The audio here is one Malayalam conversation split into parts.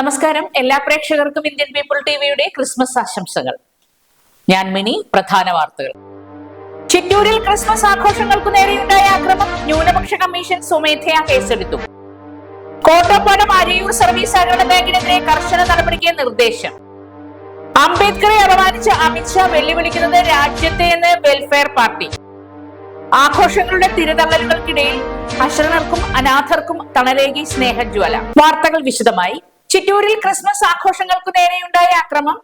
നമസ്കാരം. എല്ലാ പ്രേക്ഷകർക്കും ഇന്ത്യൻ പീപ്പിൾ ടിവിയുടെ ക്രിസ്മസ് ആശംസകൾ. ഞാൻ മിനി പ്രധാന വാർത്തകൾ. ചിറ്റൂരിൽ ക്രിസ്മസ് ആഘോഷങ്ങൾക്കു നേരെയുണ്ടായ അക്രമം ന്യൂനപക്ഷ കമ്മീഷൻ സ്വമേധയാ കേസെടുത്തു. കോട്ടപ്പാടം അരയൂർ സർവീസ് സഹകരണ ബാങ്കിനെതിരെ കർശന നടപടിക്ക് നിർദ്ദേശം. അംബേദ്കറെ അപമാനിച്ച അമിത്ഷാ വെല്ലുവിളിക്കുന്നത് രാജ്യത്തെ എന്ന് വെൽഫെയർ പാർട്ടി ആഘോഷങ്ങളുടെ തിരതള്ളലുകൾക്കിടയിൽ അശരണർക്കും അനാഥർക്കും തണലേകി സ്നേഹജ്വല. വാർത്തകൾ വിശദമായി ചിറ്റൂരിൽ ക്രിസ്മസ് ആഘോഷങ്ങൾക്കു നേരെയുണ്ടായ അക്രമം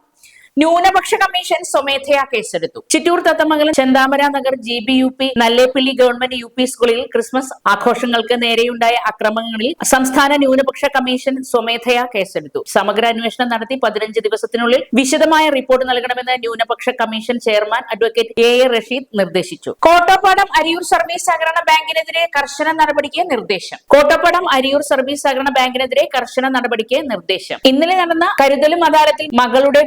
ന്യൂനപക്ഷ കമ്മീഷൻ സ്വമേധയാ കേസെടുത്തു. Chittur Thathamangalam Chenthamara Nagar G B U P Nalleppilly government U P സ്കൂളിൽ ക്രിസ്മസ് ആഘോഷങ്ങൾക്ക് നേരെയുണ്ടായ അക്രമങ്ങളിൽ സംസ്ഥാന ന്യൂനപക്ഷ കമ്മീഷൻ സ്വമേധയാ കേസെടുത്തു. സമഗ്ര അന്വേഷണം നടത്തി പതിനഞ്ച് ദിവസത്തിനുള്ളിൽ വിശദമായ റിപ്പോർട്ട് നൽകണമെന്ന് ന്യൂനപക്ഷ commission chairman advocate A A Rasheed നിർദ്ദേശിച്ചു. കോട്ടപ്പാടം അരിയൂർ സർവീസ് സഹകരണ ബാങ്കിനെതിരെ കർശന നടപടിക്ക് നിർദ്ദേശം. കോട്ടപ്പാടം അരിയൂർ സർവീസ് സഹകരണ ബാങ്കിനെതിരെ കർശന നടപടിക്ക് നിർദ്ദേശം. ഇന്നലെ നടന്ന കരുതലും അദാലത്തിൽ മകളുടെ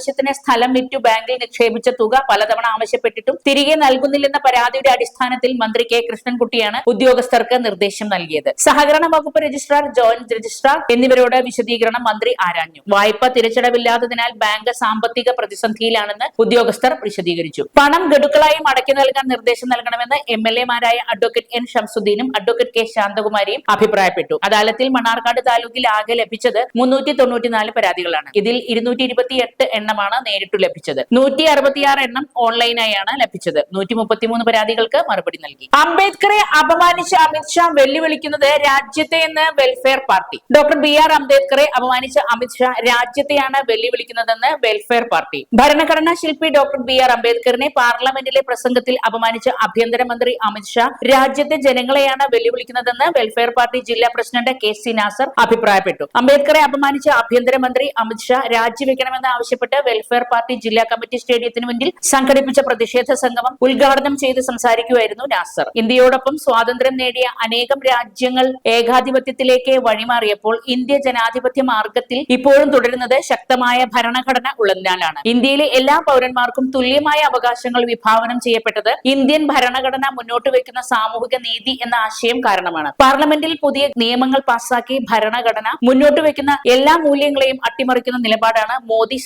വിവാഹാവശ്യത്തിന് സ്ഥലം വിറ്റു ബാങ്കിൽ നിക്ഷേപിച്ച തുക പലതവണ ആവശ്യപ്പെട്ടിട്ടും തിരികെ നൽകുന്നില്ലെന്ന പരാതിയുടെ അടിസ്ഥാനത്തിൽ മന്ത്രി കെ കൃഷ്ണൻകുട്ടിയാണ് ഉദ്യോഗസ്ഥർക്ക് നിർദ്ദേശം നൽകിയത്. സഹകരണ വകുപ്പ് രജിസ്ട്രാർ ജോയിന്റ് രജിസ്ട്രാർ എന്നിവരോട് വിശദീകരണം മന്ത്രി ആരാഞ്ഞു. വായ്പ തിരിച്ചടവില്ലാത്തതിനാൽ ബാങ്ക് സാമ്പത്തിക പ്രതിസന്ധിയിലാണെന്ന് ഉദ്യോഗസ്ഥർ വിശദീകരിച്ചു. പണം ഗഡുക്കളായി മടക്കി നൽകാൻ നിർദ്ദേശം നൽകണമെന്ന് എം എൽ എമാരായ അഡ്വക്കേറ്റ് എൻ ഷംസുദ്ദീനും അഡ്വക്കേറ്റ് കെ ശാന്തകുമാരിയും അഭിപ്രായപ്പെട്ടു. അദാലത്തിൽ മണ്ണാർക്കാട് താലൂക്കിൽ ആകെ ലഭിച്ചത് മുന്നൂറ്റി തൊണ്ണൂറ്റിനാല് പരാതികളാണ്. ഇതിൽ ഇരുന്നൂറ്റി ഇരുപത്തിയെട്ട് എണ്ണമാണ് നേരിട്ട് ലഭിച്ചത്. നൂറ്റി അറുപത്തിയാറ് എണ്ണം ഓൺലൈനായാണ് ലഭിച്ചത്. നൂറ്റി മുപ്പത്തിമൂന്ന് പരാതികൾക്ക് മറുപടി നൽകി. അംബേദ്കറെ അപമാനിച്ച അമിത്ഷാ വെല്ലുവിളിക്കുന്നത് രാജ്യത്തെ എന്ന് welfare party. Doctor B R അംബേദ്കറെ അപമാനിച്ച അമിത്ഷാ രാജ്യത്തെയാണ് വെല്ലുവിളിക്കുന്നതെന്ന് വെൽഫെയർ പാർട്ടി. ഭരണഘടനാ ശില്പി ഡോക്ടർ ബി ആർ അംബേദ്കറിനെ പാർലമെന്റിലെ പ്രസംഗത്തിൽ അപമാനിച്ച ആഭ്യന്തരമന്ത്രി അമിത്ഷാ രാജ്യത്തെ ജനങ്ങളെയാണ് വെല്ലുവിളിക്കുന്നതെന്ന് വെൽഫെയർ പാർട്ടി ജില്ലാ പ്രസിഡന്റ് കെ സി നാസർ അഭിപ്രായപ്പെട്ടു. അംബേദ്കറെ അപമാനിച്ച ആഭ്യന്തരമന്ത്രി അമിത്ഷാ രാജിവെക്കണമെന്ന് ആവശ്യപ്പെട്ട് വെൽഫെയർ പാർട്ടി ജില്ലാ കമ്മിറ്റി സ്റ്റേഡിയത്തിന് മുന്നിൽ സംഘടിപ്പിച്ച പ്രതിഷേധ സംഗമം ഉദ്ഘാടനം ചെയ്ത് സംസാരിക്കുകയായിരുന്നു നാസർ. ഇന്ത്യയോടൊപ്പം സ്വാതന്ത്ര്യം നേടിയ അനേകം രാജ്യങ്ങൾ ഏകാധിപത്യത്തിലേക്ക് വഴിമാറിയപ്പോൾ ഇന്ത്യ ജനാധിപത്യ മാർഗത്തിൽ ഇപ്പോഴും തുടരുന്നത് ശക്തമായ ഭരണഘടന ഉള്ളതിനാലാണ്. ഇന്ത്യയിലെ എല്ലാ പൗരന്മാർക്കും തുല്യമായ അവകാശങ്ങൾ വിഭാവനം ചെയ്യപ്പെട്ടത് ഇന്ത്യൻ ഭരണഘടന മുന്നോട്ട് വയ്ക്കുന്ന സാമൂഹിക നീതി എന്ന ആശയം കാരണമാണ്. പാർലമെന്റിൽ പുതിയ നിയമങ്ങൾ പാസാക്കി ഭരണഘടന മുന്നോട്ട് വയ്ക്കുന്ന എല്ലാ മൂല്യങ്ങളെയും അട്ടിമറിക്കുന്ന നിലപാടാണ് മോദി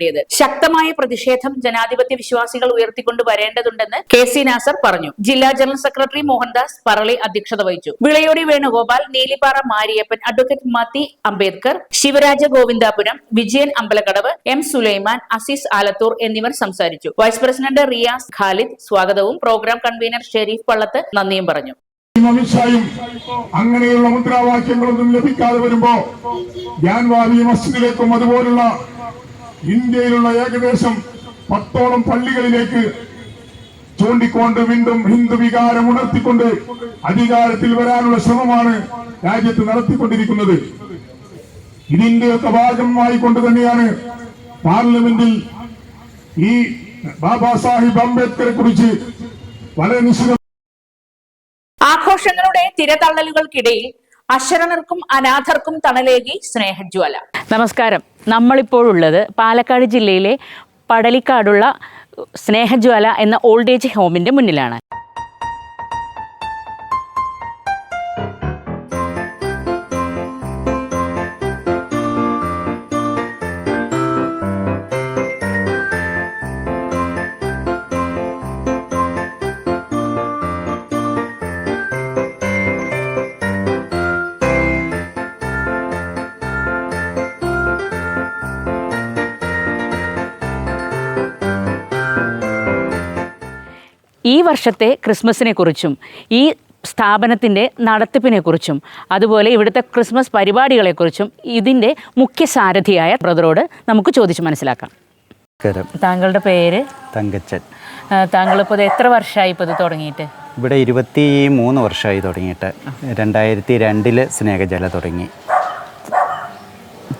സർക്കാരിന്റേത് ശക്തമായ പ്രതിഷേധം ജനാധിപത്യ വിശ്വാസികൾ ഉയർത്തിക്കൊണ്ട് വരേണ്ടതുണ്ടെന്ന് കെ സി നാസർ പറഞ്ഞു. ജില്ലാ ജനറൽ സെക്രട്ടറി മോഹൻദാസ് പറളി അധ്യക്ഷത വഹിച്ചു. വിളയോടി വേണുഗോപാൽ നീലിപ്പാറ മാരിയപ്പൻ അഡ്വക്കേറ്റ് മത്തി അംബേദ്കർ ശിവരാജ ഗോവിന്ദാപുരം വിജയൻ അമ്പലക്കടവ് എം സുലൈമാൻ അസീസ് ആലത്തൂർ എന്നിവർ സംസാരിച്ചു. വൈസ് പ്രസിഡന്റ് റിയാസ് ഖാലിദ് സ്വാഗതവും പ്രോഗ്രാം കൺവീനർ ഷെരീഫ് പള്ളത്ത് നന്ദിയും പറഞ്ഞു. അമിത്ഷായും അങ്ങനെയുള്ള മുദ്രാവാക്യങ്ങളൊന്നും ലഭിക്കാതെ വരുമ്പോ ഗ്യാൻവാലി മസ്ജിദിലേക്കും അതുപോലുള്ള ഇന്ത്യയിലുള്ള ഏകദേശം പത്തോളം പള്ളികളിലേക്ക് ചൂണ്ടിക്കൊണ്ട് വീണ്ടും ഹിന്ദു വികാരം ഉണർത്തിക്കൊണ്ട് അധികാരത്തിൽ വരാനുള്ള ശ്രമമാണ് രാജ്യത്ത് നടത്തിക്കൊണ്ടിരിക്കുന്നത്. ഇതിന്റെയൊക്കെ ഭാഗമായി കൊണ്ട് തന്നെയാണ് പാർലമെന്റിൽ ഈ ബാബാ സാഹിബ് അംബേദ്കറെ കുറിച്ച് വളരെ നിശ്ചിത ആഘോഷങ്ങളുടെ തിരതള്ളലുകൾക്കിടയിൽ അശരണർക്കും അനാഥർക്കും തണലേകി സ്നേഹജ്വാല. നമസ്കാരം. നമ്മളിപ്പോഴുള്ളത് പാലക്കാട് ജില്ലയിലെ പടലിക്കാടുള്ള സ്നേഹജ്വാല എന്ന ഓൾഡ് ഏജ് ഹോമിന്റെ മുന്നിലാണ്. വർഷത്തെ ക്രിസ്മസിനെ കുറിച്ചും ഈ സ്ഥാപനത്തിന്റെ നടത്തിപ്പിനെക്കുറിച്ചും അതുപോലെ ഇവിടുത്തെ ക്രിസ്മസ് പരിപാടികളെക്കുറിച്ചും ഇതിന്റെ മുഖ്യ സാരഥിയായ ബ്രദറോട് നമുക്ക് ചോദിച്ച് മനസ്സിലാക്കാം. താങ്കളുടെ പേര്? തങ്കച്ചൻ. താങ്കളിപ്പോൾ ഇത് എത്ര വർഷമായി ഇപ്പോൾ ഇത് തുടങ്ങിയിട്ട്? ഇവിടെ ഇരുപത്തി മൂന്ന് വർഷമായി തുടങ്ങിയിട്ട്. രണ്ടായിരത്തി രണ്ടിൽ സ്നേഹജല തുടങ്ങി.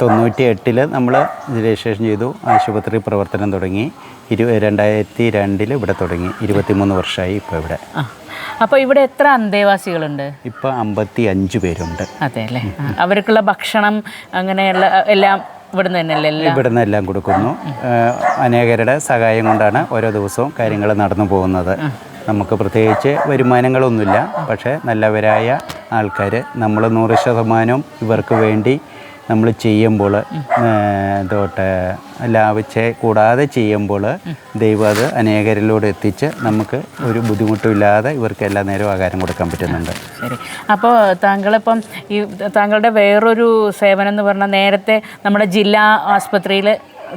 തൊണ്ണൂറ്റി എട്ടിൽ നമ്മൾ രജിസ്ട്രേഷൻ ചെയ്തു ആശുപത്രി പ്രവർത്തനം തുടങ്ങി. ഇരു രണ്ടായിരത്തി രണ്ടിൽ ഇവിടെ തുടങ്ങി. ഇരുപത്തിമൂന്ന് വർഷമായി ഇപ്പോൾ ഇവിടെ. അപ്പോൾ ഇവിടെ എത്ര അന്തേവാസികളുണ്ട്? ഇപ്പോൾ അമ്പത്തി അഞ്ച് പേരുണ്ട്. അതെ അല്ലേ അവർക്കുള്ള ഭക്ഷണം അങ്ങനെയുള്ള എല്ലാം ഇവിടുന്ന് തന്നെയല്ലേ ഇവിടുന്ന് എല്ലാം കൊടുക്കുന്നു. അനേകരുടെ സഹായം കൊണ്ടാണ് ഓരോ ദിവസവും കാര്യങ്ങൾ നടന്നു പോകുന്നത്. നമുക്ക് പ്രത്യേകിച്ച് വരുമാനങ്ങളൊന്നുമില്ല. പക്ഷേ നല്ലവരായ ആൾക്കാർ നമ്മൾ നൂറ് ശതമാനവും ഇവർക്ക് വേണ്ടി നമ്മൾ ചെയ്യുമ്പോൾ തോട്ട് ലാഭിച്ച് കൂടാതെ ചെയ്യുമ്പോൾ ദൈവം അത് അനേകരിലൂടെ എത്തിച്ച് നമുക്ക് ഒരു ബുദ്ധിമുട്ടും ഇല്ലാതെ ഇവർക്ക് എല്ലാ നേരവും ആഹാരം കൊടുക്കാൻ പറ്റുന്നുണ്ട്. ശരി. അപ്പോൾ താങ്കളിപ്പം ഈ താങ്കളുടെ വേറൊരു സേവനം എന്ന് പറഞ്ഞാൽ നേരത്തെ നമ്മുടെ ജില്ലാ ആസ്പത്രിയിൽ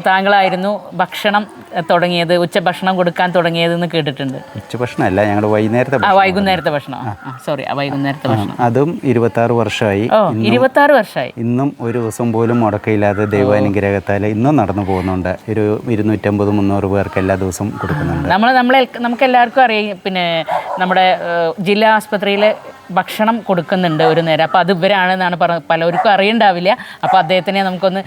താങ്കളായിരുന്നു ഭക്ഷണം തുടങ്ങിയത് ഉച്ചഭക്ഷണം കൊടുക്കാൻ തുടങ്ങിയതെന്ന് കേട്ടിട്ടുണ്ട്. ഉച്ചഭക്ഷണമല്ല ഞങ്ങൾ വൈകുന്നേരത്തെ. വൈകുന്നേരത്തെ ഭക്ഷണം. സോറി വൈകുന്നേരത്തെ ഭക്ഷണം. അതും ഇരുപത്താറ് വർഷമായി ഇരുപത്തി ഇരുപത്താറ് വർഷമായി ഇന്നും ഒരു ദിവസം പോലും മുടക്കയില്ലാതെ ദൈവാനുഗ്രഹത്താൽ ഇന്നും നടന്നു പോകുന്നുണ്ട്. ഒരു ഇരുന്നൂറ്റമ്പത് മുന്നൂറ് പേർക്ക് എല്ലാ ദിവസവും കൊടുക്കുന്നുണ്ട്. നമ്മൾ നമ്മളെ നമുക്ക് എല്ലാവർക്കും അറിയാം പിന്നെ നമ്മുടെ ജില്ലാ ആസ്പത്രിയിലെ ഭക്ഷണം കൊടുക്കുന്നുണ്ട് ഒരു നേരം. അപ്പോൾ അത് ഇവരാണെന്നാണ് പറ പലർക്കും അറിയണ്ടാവില്ല. അപ്പോൾ അദ്ദേഹത്തിനെ നമുക്കൊന്ന്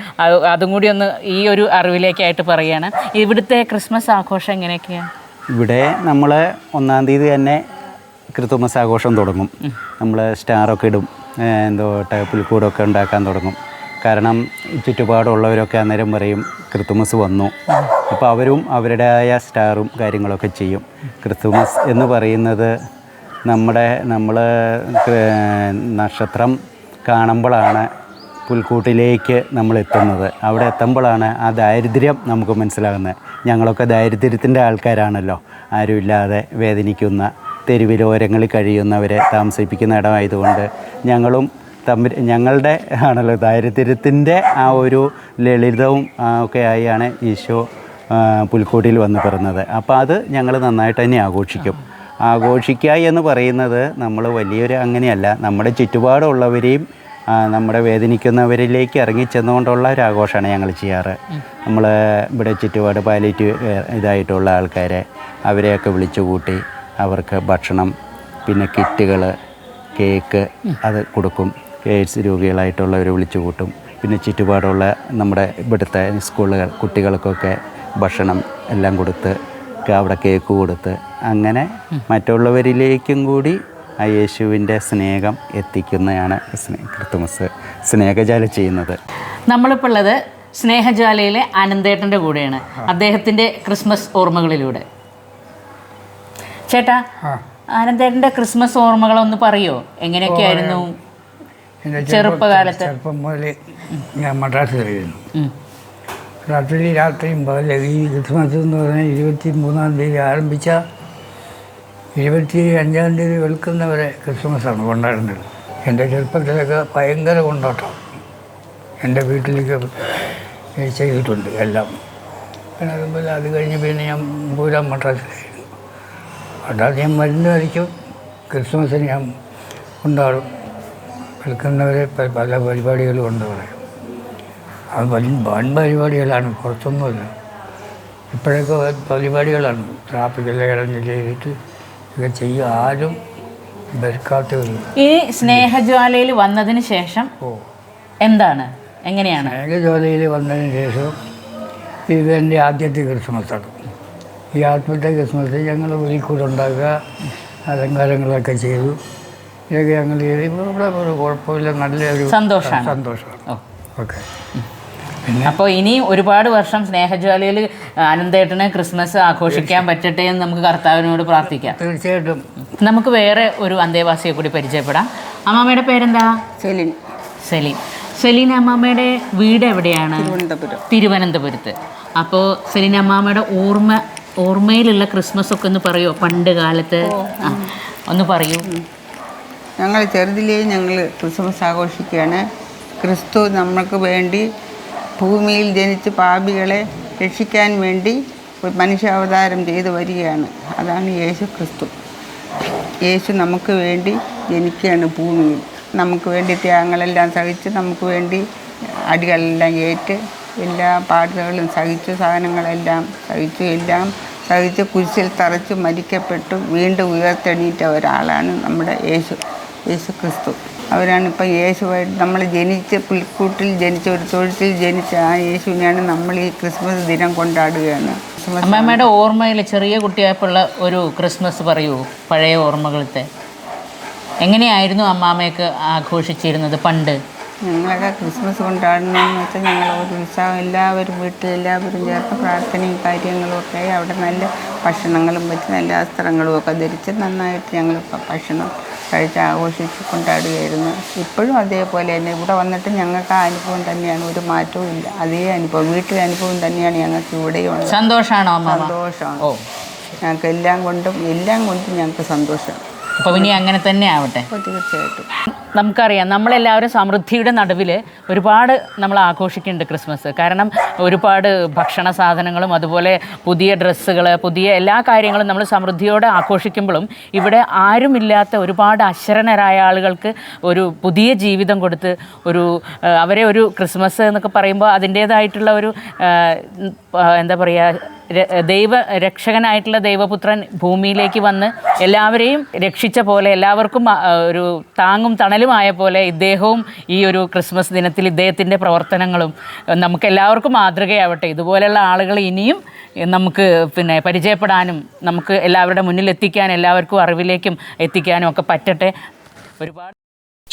അതും കൂടി ഒന്ന് ഈ ഒരു അറിവിലേക്കായിട്ട് പറയുകയാണ്. ഇവിടുത്തെ ക്രിസ്മസ് ആഘോഷം എങ്ങനെയൊക്കെയാണ് ഇവിടെ നമ്മൾ ഒന്നാം തീയതി തന്നെ ക്രിസ്തുമസ് ആഘോഷം തുടങ്ങും. നമ്മൾ സ്റ്റാറൊക്കെ ഇടും. എന്തോ പുൽക്കൂടൊക്കെ ഉണ്ടാക്കാൻ തുടങ്ങും. കാരണം ചുറ്റുപാടുള്ളവരൊക്കെ അന്നേരം പറയും ക്രിസ്തുമസ് വന്നു. അപ്പോൾ അവരും അവരുടേതായ സ്റ്റാറും കാര്യങ്ങളൊക്കെ ചെയ്യും. ക്രിസ്തുമസ് എന്ന് പറയുന്നത് നമ്മുടെ നമ്മൾ നക്ഷത്രം കാണുമ്പോഴാണ് പുൽക്കൂട്ടിലേക്ക് നമ്മൾ എത്തുന്നത് അവിടെ എത്തുമ്പോഴാണ് ആ ദാരിദ്ര്യം നമുക്ക് മനസ്സിലാകുന്നത്. ഞങ്ങളൊക്കെ ദാരിദ്ര്യത്തിന്റെ ആൾക്കാരാണല്ലോ. ആരുമില്ലാതെ വേദനിക്കുന്ന തെരുവിലോരങ്ങളിൽ കഴിയുന്നവരെ താമസിപ്പിക്കുന്ന ഇടമായതുകൊണ്ട് ഞങ്ങളും തമ്മിൽ ഞങ്ങളുടെ ആണല്ലോ ദാരിദ്ര്യത്തിന്റെ ആ ഒരു ലളിതവും ഒക്കെ ആയാണ് ഈശോ പുൽക്കൂട്ടിയിൽ വന്ന് പിറന്നത്. അപ്പോൾ അത് ഞങ്ങൾ നന്നായിട്ട് തന്നെ ആഘോഷിക്കും. ആഘോഷിക്കുക എന്ന് പറയുന്നത് നമ്മൾ വലിയൊരു അങ്ങനെയല്ല. നമ്മുടെ ചുറ്റുപാടുള്ളവരെയും നമ്മുടെ വേദനിക്കുന്നവരിലേക്ക് ഇറങ്ങിച്ചെന്നുകൊണ്ടുള്ള ഒരു ആഘോഷമാണ് ഞങ്ങൾ ചെയ്യാറ്. നമ്മൾ ഇവിടെ ചുറ്റുപാട് പാലിറ്റീവ് ഇതായിട്ടുള്ള ആൾക്കാരെ അവരെയൊക്കെ വിളിച്ചു കൂട്ടി അവർക്ക് ഭക്ഷണം പിന്നെ കിറ്റുകൾ കേക്ക് അത് കൊടുക്കും. എയ്ഡ്സ് രോഗികളായിട്ടുള്ളവർ വിളിച്ചു കൂട്ടും. പിന്നെ ചുറ്റുപാടുള്ള നമ്മുടെ ഇവിടുത്തെ സ്കൂളുകൾ കുട്ടികൾക്കൊക്കെ ഭക്ഷണം എല്ലാം കൊടുത്ത് അവിടെ കേക്ക് കൊടുത്ത് അങ്ങനെ മറ്റുള്ളവരിലേക്കും കൂടി ആ യേശുവിന്റെ സ്നേഹം എത്തിക്കുന്നതാണ് ക്രിസ്തുമസ് സ്നേഹജാല ചെയ്യുന്നത്. നമ്മളിപ്പോൾ ഉള്ളത് സ്നേഹജാലയിലെ അനന്തേട്ടന്റെ കൂടെയാണ്. അദ്ദേഹത്തിന്റെ ക്രിസ്മസ് ഓർമ്മകളിലൂടെ. ചേട്ടാ അനന്തേട്ടന്റെ ക്രിസ്മസ് ഓർമ്മകളൊന്ന് പറയോ? എങ്ങനെയൊക്കെയായിരുന്നു? ചെറുപ്പകാലത്ത്. ചെറുപ്പം മുതൽ ഞാൻ മദ്രാസിലായിരുന്നു. രാത്രി രാത്രിയും പകലും ഈ ക്രിസ്മസ് എന്ന് പറഞ്ഞാൽ ഇരുപത്തി മൂന്നാം തീയതി ആരംഭിച്ച ഇരുപത്തി അഞ്ചാം തീയതി വെളുക്കുന്നവരെ ക്രിസ്മസാണ് കൊണ്ടാടുന്നത്. എന്റെ ചെറുപ്പത്തിലൊക്കെ ഭയങ്കര കൊണ്ടാട്ടം. എന്റെ വീട്ടിലേക്ക് ചെയ്തിട്ടുണ്ട് എല്ലാം. പിന്നെ അതുപോലെ അത് കഴിഞ്ഞ് പിന്നെ ഞാൻ പൂരാൻ മദ്രാസിലായിരുന്നു. മദ്രാസ് ഞാൻ മരുന്ന് മരുന്നായിരിക്കും ക്രിസ്മസിന് ഞാൻ കൊണ്ടാടും. വിൽക്കുന്നവരെ പല പരിപാടികളും ഉണ്ട് പറയും അത് വൻ വൻ പരിപാടികളാണ് കുറച്ചൊന്നുമില്ല. ഇപ്പോഴൊക്കെ പരിപാടികളാണ്. ട്രാഫിക്കെല്ലാം ഇടഞ്ഞ് ചെയ്തിട്ട് ചെയ്യുക. ആരും ഇനി സ്നേഹജ്വാലയിൽ വന്നതിന് ശേഷം എന്താണ്? എങ്ങനെയാണ്? സ്നേഹജ്വാലയിൽ വന്നതിന് ശേഷം ഇത് എന്റെ ആദ്യത്തെ ക്രിസ്മസാണ്. ഈ ആദ്യത്തെ ക്രിസ്മസ് ഞങ്ങൾ വീട്ടിൽ ഉണ്ടാക്കുക അലങ്കാരങ്ങളൊക്കെ ചെയ്തു. ഇതൊക്കെ ഞങ്ങൾ ചെയ്ത്. ഇവിടെ ഒരു കുഴപ്പമില്ല. നല്ലൊരു. സന്തോഷമാണ്. ഓ. ഓക്കെ. അപ്പോൾ ഇനി ഒരുപാട് വർഷം സ്നേഹജ്വാലയിൽ അനന്തേട്ടന് ക്രിസ്മസ് ആഘോഷിക്കാൻ പറ്റട്ടെ എന്ന് നമുക്ക് കർത്താവിനോട് പ്രാർത്ഥിക്കാം. തീർച്ചയായിട്ടും. നമുക്ക് വേറെ ഒരു അന്തേവാസിയെ കൂടി പരിചയപ്പെടാം. അമ്മാമ്മയുടെ പേരെന്താ? സെലിൻ. സെലീൻ. സെലീൻ അമ്മാമ്മയുടെ വീട് എവിടെയാണ്? തിരുവനന്തപുരം. തിരുവനന്തപുരത്ത്. അപ്പോൾ സെലീൻ അമ്മാമ്മയുടെ ഓർമ്മ ഓർമ്മയിലുള്ള ക്രിസ്മസ് ഒക്കെ ഒന്ന് പറയുമോ പണ്ട് കാലത്ത്? ഒന്ന് പറയൂ. ഞങ്ങൾ ചെറുതിലേ ഞങ്ങൾ ക്രിസ്മസ് ആഘോഷിക്കുകയാണ്. ക്രിസ്തു നമ്മൾക്ക് വേണ്ടി ഭൂമിയിൽ ജനിച്ച് പാപികളെ രക്ഷിക്കാൻ വേണ്ടി മനുഷ്യാവതാരം ചെയ്തു വരികയാണ്. അതാണ് യേശു ക്രിസ്തു യേശു നമുക്ക് വേണ്ടി ജനിക്കുകയാണ് ഭൂമിയിൽ. നമുക്ക് വേണ്ടി ത്യാഗങ്ങളെല്ലാം സഹിച്ച് നമുക്ക് വേണ്ടി അടികളെല്ലാം ഏറ്റ് എല്ലാ പാടുകളും സഹിച്ചു സാധനങ്ങളെല്ലാം സഹിച്ചു എല്ലാം സഹിച്ച് കുരിശിൽ തറച്ച് മരിക്കപ്പെട്ടു വീണ്ടും ഉയർത്തെണീറ്റ ഒരാളാണ് നമ്മുടെ യേശു. യേശു ക്രിസ്തു അവരാണ് ഇപ്പം യേശുവായിട്ട് നമ്മൾ ജനിച്ച പുൽക്കൂട്ടിൽ ജനിച്ച ഒരു തൊഴുത്തിൽ ജനിച്ച ആ യേശുവിനെയാണ് നമ്മൾ ഈ ക്രിസ്മസ് ദിനം കൊണ്ടാടുകയാണ്. അമ്മമ്മയുടെ ഓർമ്മയിൽ ചെറിയ കുട്ടിയായപ്പോഴുള്ള ഒരു ക്രിസ്മസ് പറയൂ പഴയ ഓർമ്മകളത്തെ. എങ്ങനെയായിരുന്നു അമ്മാമ്മയൊക്കെ ആഘോഷിച്ചിരുന്നത് പണ്ട്? ഞങ്ങളൊക്കെ ക്രിസ്മസ് കൊണ്ടാടണമെന്ന് വെച്ചാൽ ഞങ്ങൾ ഒരു ഉത്സാഹം എല്ലാവരും വീട്ടിൽ എല്ലാവരും ചേർന്ന് പ്രാർത്ഥനയും കാര്യങ്ങളും ഒക്കെ അവിടെ നല്ല ഭക്ഷണങ്ങളും വെച്ച് നല്ല വസ്ത്രങ്ങളും ഒക്കെ ധരിച്ച് നന്നായിട്ട് ഞങ്ങൾ ഭക്ഷണം കഴിച്ച് ആഘോഷിച്ച് കൊണ്ടാടുകയായിരുന്നു. ഇപ്പോഴും അതേപോലെ തന്നെ. ഇവിടെ വന്നിട്ട് ഞങ്ങൾക്ക് ആ അനുഭവം തന്നെയാണ്. ഒരു മാറ്റവും ഇല്ല. അതേ അനുഭവം. വീട്ടിലെ അനുഭവം തന്നെയാണ് ഞങ്ങൾക്ക് ഇവിടെയും സന്തോഷമാണ് സന്തോഷമാണ് ഞങ്ങൾക്ക് എല്ലാം കൊണ്ടും എല്ലാം കൊണ്ടും ഞങ്ങൾക്ക് സന്തോഷം അപ്പൊ ഇനി അങ്ങനെ തന്നെ ആവട്ടെ. തീർച്ചയായിട്ടും. നമുക്കറിയാം നമ്മളെല്ലാവരും സമൃദ്ധിയുടെ നടുവിൽ ഒരുപാട് നമ്മൾ ആഘോഷിക്കുന്നുണ്ട് ക്രിസ്മസ്. കാരണം ഒരുപാട് ഭക്ഷണ സാധനങ്ങളും അതുപോലെ പുതിയ ഡ്രസ്സുകൾ പുതിയ എല്ലാ കാര്യങ്ങളും നമ്മൾ സമൃദ്ധിയോടെ ആഘോഷിക്കുമ്പോഴും ഇവിടെ ആരുമില്ലാത്ത ഒരുപാട് അശ്വരനരായ ആളുകൾക്ക് ഒരു പുതിയ ജീവിതം കൊടുത്ത് ഒരു അവരെ ഒരു ക്രിസ്മസ് എന്നൊക്കെ പറയുമ്പോൾ അതിന്റേതായിട്ടുള്ള ഒരു എന്താ പറയുക ദൈവ രക്ഷകനായിട്ടുള്ള ദൈവപുത്രൻ ഭൂമിയിലേക്ക് വന്ന് എല്ലാവരെയും രക്ഷിച്ച പോലെ എല്ലാവർക്കും ഒരു താങ്ങും തണലുമായ പോലെ ഇദ്ദേഹവും ഈ ഒരു ക്രിസ്മസ് ദിനത്തിൽ ഇദ്ദേഹത്തിന്റെ പ്രവർത്തനങ്ങളും നമുക്ക് എല്ലാവർക്കും മാതൃകയാവട്ടെ. ഇതുപോലെയുള്ള ആളുകൾ ഇനിയും നമുക്ക് പിന്നെ പരിചയപ്പെടാനും നമുക്ക് എല്ലാവരുടെ മുന്നിൽ എത്തിക്കാൻ എല്ലാവർക്കും അറിവിലേക്കും എത്തിക്കാനും ഒക്കെ പറ്റട്ടെ. ഒരുപാട്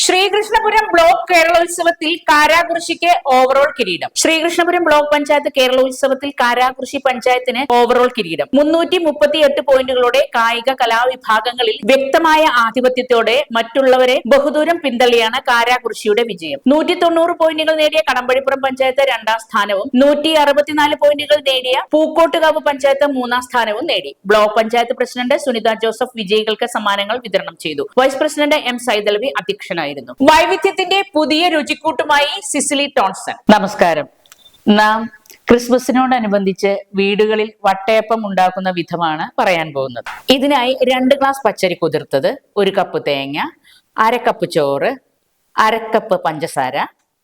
ശ്രീകൃഷ്ണപുരം ബ്ലോക്ക് കേരളോത്സവത്തിൽ കാരാകുറിശിക്ക് ഓവറോൾ കിരീടം. ശ്രീകൃഷ്ണപുരം ബ്ലോക്ക് പഞ്ചായത്ത് കേരളോത്സവത്തിൽ കാരാകൃഷി പഞ്ചായത്തിന് ഓവറോൾ കിരീടം. മുന്നൂറ്റി മുപ്പത്തി എട്ട് പോയിന്റുകളോടെ കായിക കലാവിഭാഗങ്ങളിൽ വ്യക്തമായ ആധിപത്യത്തോടെ മറ്റുള്ളവരെ ബഹുദൂരം പിന്തള്ളിയാണ് കാരാകൃഷിയുടെ വിജയം. നൂറ്റി തൊണ്ണൂറ് പോയിന്റുകൾ നേടിയ കടമ്പഴിപ്പുറം പഞ്ചായത്ത് രണ്ടാം സ്ഥാനവും നൂറ്റി അറുപത്തിനാല് പോയിന്റുകൾ നേടിയ പൂക്കോട്ടുകാവ് പഞ്ചായത്ത് മൂന്നാം സ്ഥാനവും നേടി. Block panchayat president Sunitha Joseph വിജയികൾക്ക് സമ്മാനങ്ങൾ വിതരണം ചെയ്തു. വൈസ് പ്രസിഡന്റ് എം സൈതലവി അധ്യക്ഷനായിരുന്നു വൈവിധ്യത്തിന്റെ പുതിയ രുചിക്കൂട്ടുമായി സിസിലി ടോൺസൺ. നമസ്കാരം. നാം ക്രിസ്മസിനോടനുബന്ധിച്ച് വീടുകളിൽ വട്ടയപ്പം ഉണ്ടാക്കുന്ന വിധമാണ് പറയാൻ പോകുന്നത്. ഇതിനായി രണ്ട് ഗ്ലാസ് പച്ചരി കുതിർത്തത് ഒരു കപ്പ് തേങ്ങ അര കപ്പ് ചോറ് അരക്കപ്പ് പഞ്ചസാര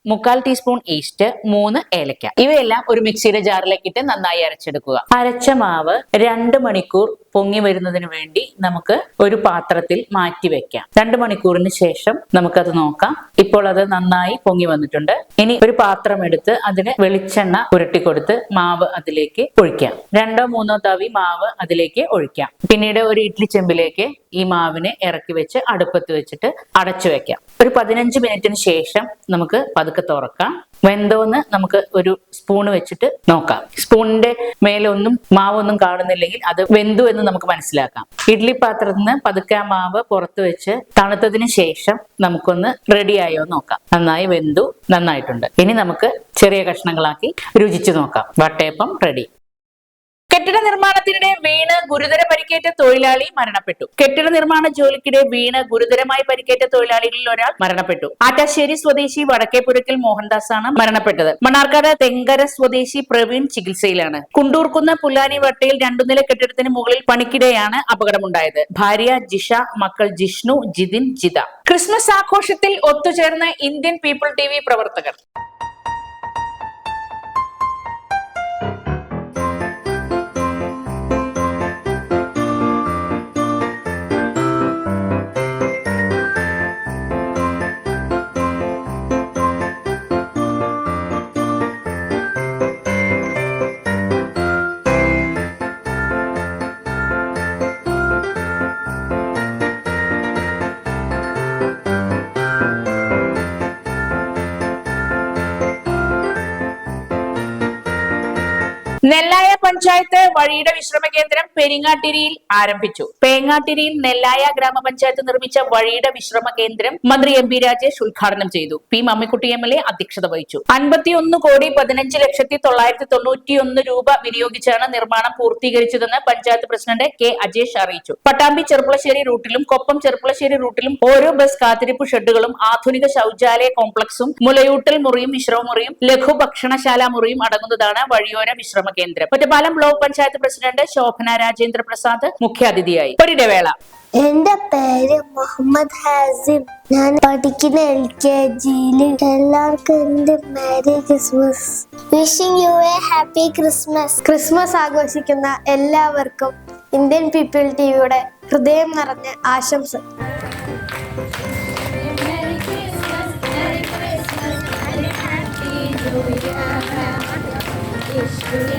മുക്കാൽ ടീസ്പൂൺ ഈസ്റ്റ് മൂന്ന് ഏലക്ക. ഇവയെല്ലാം ഒരു മിക്സിയുടെ ജാറിലേക്ക് ഇട്ട് നന്നായി അരച്ചെടുക്കുക. അരച്ച മാവ് രണ്ട് മണിക്കൂർ പൊങ്ങി വരുന്നതിന് വേണ്ടി നമുക്ക് ഒരു പാത്രത്തിൽ മാറ്റി വെക്കാം. രണ്ട് മണിക്കൂറിന് ശേഷം നമുക്കത് നോക്കാം. ഇപ്പോൾ അത് നന്നായി പൊങ്ങി വന്നിട്ടുണ്ട്. ഇനി ഒരു പാത്രം എടുത്ത് അതിന് വെളിച്ചെണ്ണ പുരട്ടി കൊടുത്ത് മാവ് അതിലേക്ക് ഒഴിക്കാം. രണ്ടോ മൂന്നോ തവി മാവ് അതിലേക്ക് ഒഴിക്കാം. പിന്നീട് ഒരു ഇഡ്ലി ചെമ്പിലേക്ക് ഈ മാവിനെ ഇറക്കി വെച്ച് അടുപ്പത്ത് വെച്ചിട്ട് അടച്ചു വെക്കാം. ഒരു പതിനഞ്ച് മിനിറ്റിന് ശേഷം നമുക്ക് പതുക്കെ തുറക്കാം. വെന്തോന്ന് നമുക്ക് ഒരു സ്പൂണ് വെച്ചിട്ട് നോക്കാം. സ്പൂണിന്റെ മേലൊന്നും മാവൊന്നും കാണുന്നില്ലെങ്കിൽ അത് വെന്തു എന്ന് നമുക്ക് മനസ്സിലാക്കാം. ഇഡ്ലി പാത്രത്തിൽ നിന്ന് പതുക്കെ ആ മാവ് പുറത്ത് വെച്ച് തണുത്തതിന് ശേഷം നമുക്കൊന്ന് റെഡിയായോ നോക്കാം. നന്നായി വെന്തു നന്നായിട്ടുണ്ട്. ഇനി നമുക്ക് ചെറിയ കഷ്ണങ്ങളാക്കി രുചിച്ചു നോക്കാം. വട്ടയപ്പം റെഡി കെട്ടിട നിർമ്മാണത്തിനിടെ വീണ് ഗുരുതര പരിക്കേറ്റ തൊഴിലാളി മരണപ്പെട്ടു. കെട്ടിട നിർമ്മാണ ജോലിക്കിടെ വീണ് ഗുരുതരമായി പരിക്കേറ്റ തൊഴിലാളികളിൽ ഒരാൾ മരണപ്പെട്ടു. ആറ്റാശ്ശേരി സ്വദേശി വടക്കേപുരക്കൽ മോഹൻദാസ് ആണ് മരണപ്പെട്ടത്. മണ്ണാർക്കാട് തെങ്കര സ്വദേശി പ്രവീൺ ചികിത്സയിലാണ്. കുണ്ടൂർക്കുന്ന് പുല്ലാനി വട്ടയിൽ രണ്ടു നില കെട്ടിടത്തിന് മുകളിൽ പണിക്കിടെയാണ് അപകടമുണ്ടായത്. ഭാര്യ ജിഷ മക്കൾ ജിഷ്ണു ജിതിൻ ജിത. ക്രിസ്മസ് ആഘോഷത്തിൽ ഒത്തുചേർന്ന ഇന്ത്യൻ പീപ്പിൾ ടി പ്രവർത്തകർ. നെല്ലായ പഞ്ചായത്ത് വഴിയുടെ വിശ്രമ കേന്ദ്രം പെരിങ്ങാട്ടിരിയിൽ ആരംഭിച്ചു. പേങ്ങാട്ടിരിയിൽ നെല്ലായ ഗ്രാമപഞ്ചായത്ത് നിർമ്മിച്ച വഴിയുടെ വിശ്രമ കേന്ദ്രം മന്ത്രി എം പി രാജേഷ് ഉദ്ഘാടനം ചെയ്തു. P Mammikutty M L A അധ്യക്ഷത വഹിച്ചു. അൻപത്തിയൊന്ന് കോടി പതിനഞ്ച് ലക്ഷത്തി തൊള്ളായിരത്തി തൊണ്ണൂറ്റിയൊന്ന് രൂപ വിനിയോഗിച്ചാണ് നിർമ്മാണം പൂർത്തീകരിച്ചതെന്ന് പഞ്ചായത്ത് പ്രസിഡന്റ് കെ അജേഷ് അറിയിച്ചു. പട്ടാമ്പി ചെറുപ്പളശ്ശേരി റൂട്ടിലും കൊപ്പം ചെറുപ്പളശ്ശേരി റൂട്ടിലും ഓരോ ബസ് കാത്തിരിപ്പ് ഷെഡുകളും ആധുനിക ശൗചാലയ കോംപ്ലക്സും മുലയൂട്ടൽ മുറിയും വിശ്രമമുറിയും ലഘു ഭക്ഷണശാല മുറിയും അടങ്ങുന്നതാണ് വഴിയോര വിശ്രമ കേന്ദ്രം. ഒറ്റപ്പാലം ബ്ലോക്ക് പഞ്ചായത്ത് പ്രസിഡന്റ് ശോഭന രാജേന്ദ്ര പ്രസാദ് മുഖ്യാതിഥിയായി. ഒരിടവേള എന്റെ പേര് മുഹമ്മദ് ഹാസിം. ഞാൻ പഠിക്കുന്ന എൽ കെ ജിയിൽ എല്ലാവർക്കും എന്റെ merry Christmas. Wishing you a happy Christmas Christmas ആഘോഷിക്കുന്ന എല്ലാവർക്കും ഇന്ത്യൻ പീപ്പിൾ ടിവിയുടെ ഹൃദയം നിറഞ്ഞ ആശംസ. Happy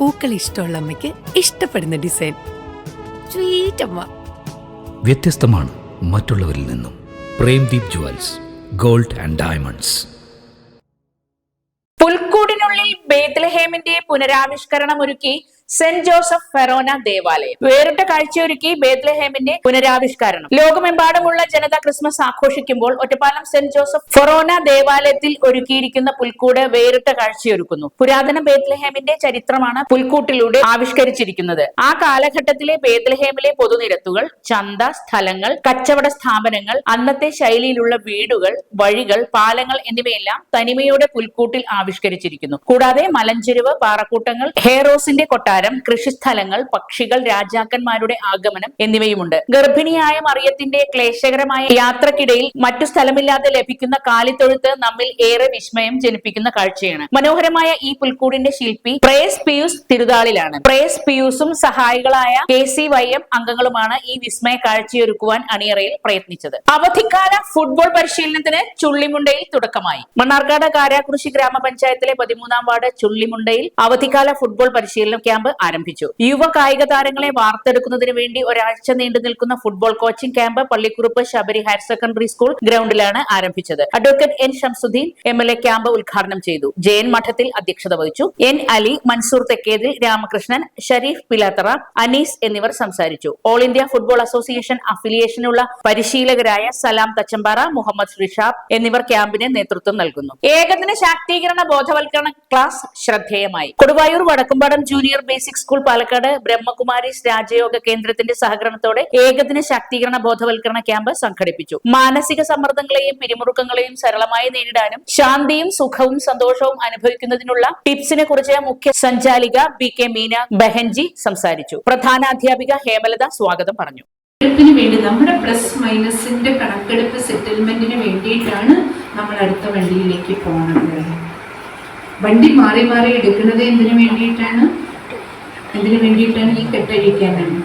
പൂക്കൾ ഇഷ്ടമുള്ള അമ്മയ്ക്ക് ഇഷ്ടപ്പെടുന്ന ഡിസൈൻ. സ്വീറ്റ് അമ്മ. വ്യത്യസ്തമാണ് മറ്റുള്ളവരിൽ നിന്നും. Premdeep jewels gold and diamonds. പുൽക്കൂടിനുള്ളിൽ ബേത്ലഹേമിന്റെ പുനരാവിഷ്കരണം ഒരുക്കി സെന്റ് ജോസഫ് ഫെറോന ദേവാലയം. വേറിട്ട കാഴ്ചയൊരുക്കി ബേത്ലഹേമിന്റെ പുനരാവിഷ്കരണം. ലോകമെമ്പാടുമുള്ള ജനത ക്രിസ്മസ് ആഘോഷിക്കുമ്പോൾ ഒറ്റപ്പാലം സെന്റ് ജോസഫ് ഫെറോന ദേവാലയത്തിൽ ഒരുക്കിയിരിക്കുന്ന പുൽക്കൂട് വേറിട്ട കാഴ്ചയൊരുക്കുന്നു. പുരാതന ബേത്ലഹേമിന്റെ ചരിത്രമാണ് പുൽക്കൂട്ടിലൂടെ ആവിഷ്കരിച്ചിരിക്കുന്നത്. ആ കാലഘട്ടത്തിലെ ബേത്ലഹേമിലെ പൊതുനിരത്തുകൾ ചന്ത സ്ഥലങ്ങൾ കച്ചവട സ്ഥാപനങ്ങൾ അന്നത്തെ ശൈലിയിലുള്ള വീടുകൾ വഴികൾ പാലങ്ങൾ എന്നിവയെല്ലാം തനിമയുടെ പുൽക്കൂട്ടിൽ ആവിഷ്കരിച്ചിരിക്കുന്നു. കൂടാതെ മലഞ്ചെരുവ് പാറക്കൂട്ടങ്ങൾ ഹെയറോസിന്റെ കൊട്ടാരം കൃഷിസ്ഥലങ്ങൾ പക്ഷികൾ രാജാക്കന്മാരുടെ ആഗമനം എന്നിവയുമുണ്ട്. ഗർഭിണിയായ മറിയത്തിന്റെ ക്ലേശകരമായ യാത്രക്കിടയിൽ മറ്റു സ്ഥലമില്ലാതെ ലഭിക്കുന്ന കാലിത്തൊഴുത്ത് നമ്മിൽ ഏറെ വിസ്മയം ജനിപ്പിക്കുന്ന കാഴ്ചയാണ്. മനോഹരമായ ഈ പുൽക്കൂടിന്റെ ശില്പി പ്രേസ് പിയൂസ് തിരുതാളിലാണ്. പ്രേസ് പിയൂസും സഹായികളായ കെ സി വൈ എം അംഗങ്ങളുമാണ് ഈ വിസ്മയ കാഴ്ചയൊരുക്കുവാൻ അണിയറയിൽ പ്രയത്നിച്ചത്. അവധിക്കാല ഫുട്ബോൾ പരിശീലനത്തിന് ചുള്ളിമുണ്ടയിൽ തുടക്കമായി. മണ്ണാർക്കാട് കാരാകൃഷി ഗ്രാമപഞ്ചായത്തിലെ പതിമൂന്നാം വാർഡ് ചുള്ളിമുണ്ടയിൽ അവധിക്കാല ഫുട്ബോൾ പരിശീലന ക്യാമ്പ് ആരംഭിച്ചു. യുവ കായിക താരങ്ങളെ വാർത്തെടുക്കുന്നതിന് വേണ്ടി ഒരാഴ്ച നീണ്ടു നിൽക്കുന്ന football coaching camp Pallikkurupp Sabari higher secondary school ഗ്രൗണ്ടിലാണ് ആരംഭിച്ചത്. Advocate N Shamsuddin M L A camp ഉദ്ഘാടനം ചെയ്തു. ജയൻ മഠത്തിൽ അധ്യക്ഷത വഹിച്ചു. എൻ അലി മൻസൂർ തെക്കേതിൽ രാമകൃഷ്ണൻ ഷരീഫ് പിലാത്തറ അനീസ് എന്നിവർ സംസാരിച്ചു. ഓൾ ഇന്ത്യ ഫുട്ബോൾ അസോസിയേഷൻ അഫിലിയേഷനുള്ള പരിശീലകരായ സലാം തച്ചമ്പാറ മുഹമ്മദ് ഷിഷാബ് എന്നിവർ ക്യാമ്പിന് നേതൃത്വം നൽകുന്നു. ഏകദിന ശാക്തീകരണ ബോധവൽക്കരണ ക്ലാസ് ശ്രദ്ധേയമായി. Koduvayur Vadakkumpadam junior basic school Palakkad Brahmakumaris Raja Yoga കേന്ദ്രത്തിന്റെ സഹകരണത്തോടെ ഏകദിന ശാക്തീകരണ ബോധവൽക്കരണ ക്യാമ്പ് സംഘടിപ്പിച്ചു. മാനസിക സമ്മർദ്ദങ്ങളെയും പിരിമുറുക്കങ്ങളെയും സരളമായി നേരിടാനും ശാന്തിയും സുഖവും സന്തോഷവും അനുഭവിക്കുന്നതിനുള്ള ടിപ്സിനെ കുറിച്ച് മുഖ്യ സഞ്ചാലിക ബി കെ മീന ബെഹൻജി സംസാരിച്ചു. പ്രധാന അധ്യാപിക ഹേമലത സ്വാഗതം പറഞ്ഞു. കണക്കെടുപ്പിന് വേണ്ടി നമ്മുടെ പ്ലസ് മൈനസിന്റെ കണക്കെടുപ്പ് സെറ്റിൽമെന്റിന് വേണ്ടിയിട്ടാണ് നമ്മൾ അടുത്ത വണ്ടിയിലേക്ക് പോകുന്നത് വണ്ടി മാറി മാറി എടുക്കുന്നത് എന്തിനു വേണ്ടിയിട്ടാണ് എന്തിനു വേണ്ടിയിട്ടാണ് ഈ കെട്ടഴിക്കാനാണ്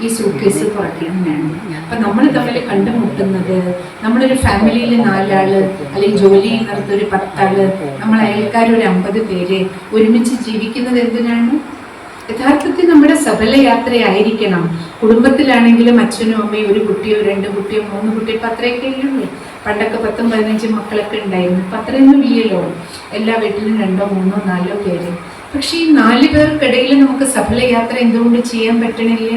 ഈ സൂക്കേസ് കുറയ്ക്കാനാണ് അപ്പൊ നമ്മൾ തമ്മിൽ കണ്ടുമുട്ടുന്നത് നമ്മളൊരു ഫാമിലിയിൽ നാലാൾ അല്ലെങ്കിൽ ജോലി ചെയ്യുന്നിടത്ത് ഒരു പത്താൾ നമ്മൾ അയൽക്കാരൊരു അമ്പത് പേര് ഒരുമിച്ച് ജീവിക്കുന്നത് എന്തിനാണ്? യഥാർത്ഥത്തിൽ നമ്മുടെ സഫല യാത്രയായിരിക്കണം കുടുംബത്തിലാണെങ്കിലും അച്ഛനും അമ്മയും ഒരു കുട്ടിയോ രണ്ട് കുട്ടിയോ മൂന്ന് കുട്ടിയോ ഇപ്പം അത്രയൊക്കെ ഉള്ളൂ പണ്ടൊക്കെ പത്തും പതിനഞ്ചും മക്കളൊക്കെ ഉണ്ടായിരുന്നു. ഇപ്പം അത്രയൊന്നും ഇല്ലല്ലോ. എല്ലാ വീട്ടിലും രണ്ടോ മൂന്നോ നാലോ പേര്. പക്ഷെ ഈ നാല് പേർക്കിടയിൽ നമുക്ക് സഫല യാത്ര എന്തുകൊണ്ട് ചെയ്യാൻ പറ്റണില്ല?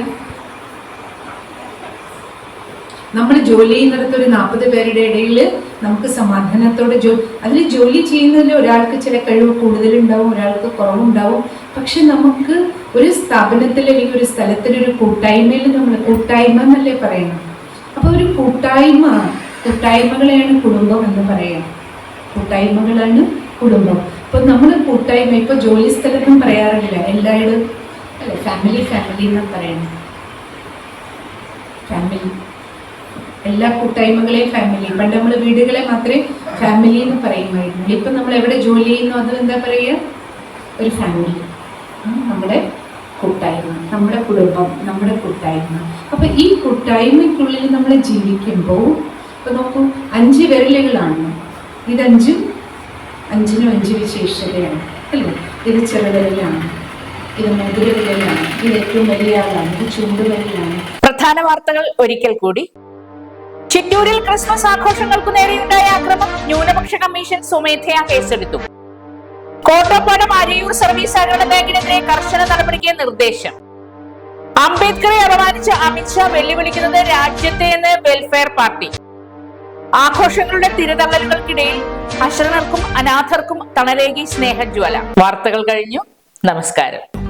നമ്മൾ ജോലി ചെയ്യുന്നിടത്ത് ഒരു നാൽപ്പത് പേരുടെ ഇടയിൽ നമുക്ക് സമാധാനത്തോടെ ജോ അതിൽ ജോലി ചെയ്യുന്നതിൽ ഒരാൾക്ക് ചില കഴിവ് കൂടുതലുണ്ടാവും ഒരാൾക്ക് കുറവുണ്ടാവും. പക്ഷെ നമുക്ക് ഒരു സ്ഥാപനത്തിൽ അല്ലെങ്കിൽ ഒരു സ്ഥലത്തിൽ ഒരു കൂട്ടായ്മയിൽ നമ്മൾ കൂട്ടായ്മ എന്നല്ലേ പറയണം അപ്പോൾ ഒരു കൂട്ടായ്മ കൂട്ടായ്മകളെയാണ് കുടുംബം എന്ന് പറയാം കൂട്ടായ്മകളാണ് കുടുംബം. അപ്പൊ നമ്മൾ കൂട്ടായ്മ ഇപ്പൊ ജോലി സ്ഥലത്തും പറയാറില്ല. എല്ലായിടും അല്ലെ? ഫാമിലി ഫാമിലി എന്ന് പറയണം. ഫാമിലി എല്ലാ കൂട്ടായ്മകളെയും ഫാമിലി പണ്ട് നമ്മൾ വീടുകളെ മാത്രമേ ഫാമിലി എന്ന് പറയുമായിരുന്നു. ഇപ്പൊ നമ്മൾ എവിടെ ജോലി ചെയ്യുന്നു? അത് എന്താ പറയുക ഒരു ഫാമിലി നമ്മുടെ കൂട്ടായ്മ നമ്മുടെ കുടുംബം നമ്മുടെ കൂട്ടായ്മ. അപ്പൊ ഈ കൂട്ടായ്മയ്ക്കുള്ളിൽ നമ്മൾ ജീവിക്കുമ്പോൾ ഇപ്പൊ നോക്കൂ അഞ്ച് വിരലുകളാണ്. ഇതഞ്ചും അഞ്ചിനും അഞ്ച് വിശേഷതയാണ് അല്ലേ? ഇത് ചെറുവിരലാണ് ഇത് മുതിരവിരലാണ് ഇത് ഏറ്റവും വലിയ ആളാണ് ഇത് ചൂണ്ടുവിരലാണ് പ്രധാന വാർത്തകൾ ഒരിക്കൽ കൂടി. ചിറ്റൂരിൽ ക്രിസ്മസ് ആഘോഷങ്ങൾക്കു നേരെയുണ്ടായ അക്രമം ന്യൂനപക്ഷ കമ്മീഷൻ സ്വമേധയാ കേസെടുത്തു. കോട്ടപ്പാടം അരയൂർ സർവീസ് സഹകരണ ബാങ്കിനെതിരെ കർശന നടപടിക്ക് നിർദ്ദേശം. അംബേദ്കറെ അപമാനിച്ച അമിത്ഷാ വെല്ലുവിളിക്കുന്നത് രാജ്യത്തെ എന്ന് വെൽഫെയർ പാർട്ടി. ആഘോഷങ്ങളുടെ തിരതള്ളലുകൾക്കിടയിൽ അശരണർക്കും അനാഥർക്കും തണലേകി സ്നേഹജ്വല. വാർത്തകൾ കഴിഞ്ഞു. നമസ്കാരം.